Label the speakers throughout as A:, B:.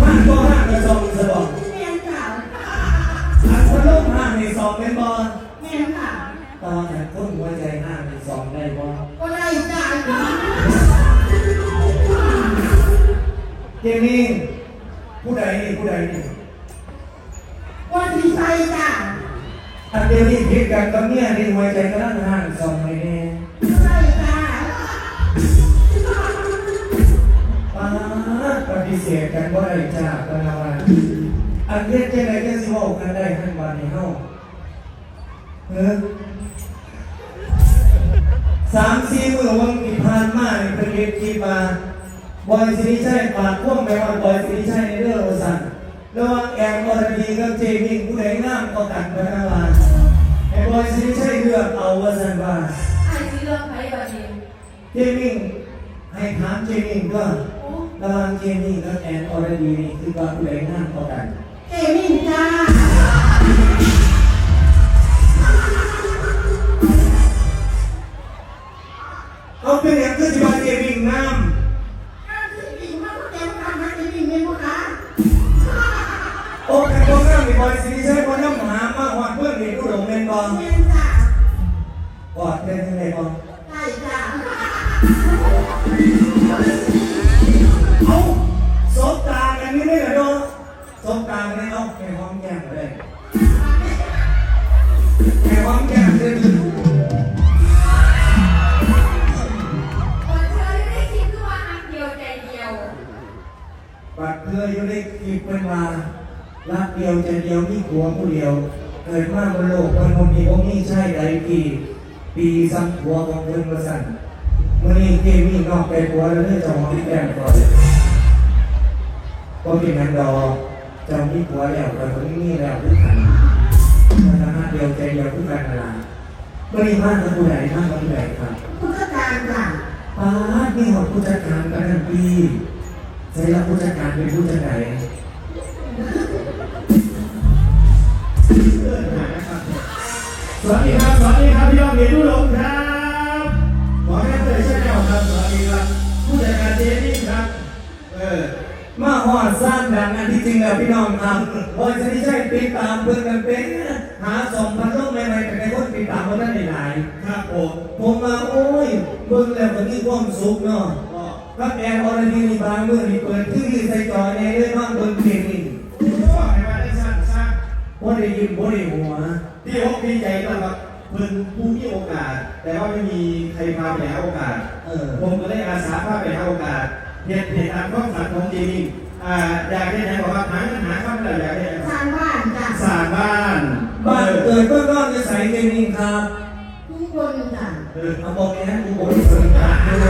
A: ห้างก็ห้างกระซองสะบอก
B: แม่นค่ะ
A: อันพัดลมห้างในซองเป็นบอล
B: แม่นค่ะ
A: ตอนแต่ต้นหัวใจห้างในซองได้บอล
B: ก็ได้จ้า
A: เจมี่ผู้ใดนี่ผู้ใดนี่
B: วันที่ใส่จ้า
A: อันเดียวนี่คิดกันกับเนี่ยนี่หัวใจกระด้างห้างซองไม่แน่
B: ได้จ้า
A: ฏิเสธกันว่าได้จากกันแล้วว่าอันเรียกแค่ไหนแค่สิบอกกันได้ทั้งวันในห้องเออสามสี่มือวันที่ผ่านมาเนี่ยเป็นเรียกที่มาบอยสิริชัยฝากพ่วงไปว่าบอยสิริชัยในเรื่องโอสันระหว่างแอนอรดีกับเจมิงผู้ใดงามก็กันพนักงานไอ้บอยสิริชัยเลือกเอาว่าสันว่า
B: ไอ้ที่เรื่องไปแบบนี้
A: เจมิงให้ถามเจมิงว่า
B: โอ้
A: ระหว่างเจมี่กับแอนออร์ดีนี่คือว่าผู้ใดง่ายกว่ากัน
B: เอมินจ้า
A: เอาเป็นอย่างคือที่ว่าเจมี่งาม
B: ถ้าที่ดีมากก็เต็มกันนะจะมีเงินมั้งคะ
A: โอ้แต่คนงามมีบอยสิริชัยคนน้ำหามาหอดเพื่อนเห็นอุดมเงินบอล
B: แม่นจ้าก
A: อดเป็นยังไงบอล
B: ได้จ้า
A: เอา บตากันนี่เอาแค่ห้องแก้มเลยแค่ห้องแก้มเลย
B: วันเธอได้คิดว่าอันเดียวใจเดียว
A: บัดเพื่ออยู่ในคลิปเป็นมารักเดียวใจเดียวมีผัวผู้เดียวเกิดมาบนโลกมันคงมีองค์นี้ใช่ใดปีปีซ้ำผัวของเพิ่นมาสั่นมื่อนี้เกมี่นอกไปผัวแล้วเรื่องจะหอมแก้มก่อนก็เป็นนันดอก จะมีผัวแล้วแต่คนนี้แล้วทุกขันมันทำหน้าเดียวใจเดียวทุกกันเวลามื่อนี้มากกับผู้ใดมากกับผู้ใดครับ
B: ผู้จัดการจ้า
A: ป้าดนี่หมดผู้จัดการกันทั้งปีใช้รับผู้จัดการเป็นผู้จัดไหน
C: สวัสดีครับ สวัสดีครับพี่น้องเห็นทุกลงครับ หอด
A: สร้างดังอันที่จริงแล้วพี่น้องครับบอยจะไม่ใช่ติดตามเพื่อนกันเป็นหาสองพันโลกใหม่ๆแต่ในคนติดตามมันได้หลาย
C: ครับผม
A: ผมมาโอ้ยเบิ่งแล้วมันมีความสุขเนาะ
C: ก็
A: รับแอร์ออร์ดีนี่บางมือนี่เปิดที่ใส่จอในเรื่องว่างเบิ่งเพลงนี่
C: ก็ให้มาได้สั้นสั้น
A: บ่ได้ยินบ่ได้หัว
C: พี่โอ๊คดีใจมากครับเพิ่นผู้มีโอกาส แต่ว่าไม่มีใครพาไปหาโอกาส
A: เออ
C: ผมก็ได้อาสาพาไปหาโอกาสเหตุเหตุตามความฝันของเจนี่อ่า อยากได้ไหนบอกว่าหาเงินหาข้าวไม่ได้อยากได้อะไร
B: ทางบ้านจ้า
C: สร้างบ้าน
A: บ้านเกิดเพื่อนก็จะใส่เพลงนี่ครับ
B: ทุกคนจ้า
C: เออ
A: เอาบอกนี้นะกูบอกเปิดการดู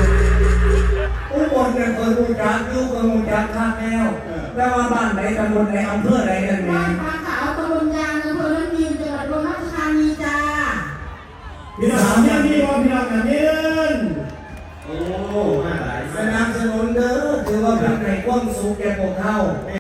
A: กูบอกเนี่ยเปิดกูจักอยู่กับกูจักข้างแนวแล้วว่าบ้านไหนตำบลไหนอำเภอไหนนั่นเอ
B: บ้าน
A: ง
C: โอ้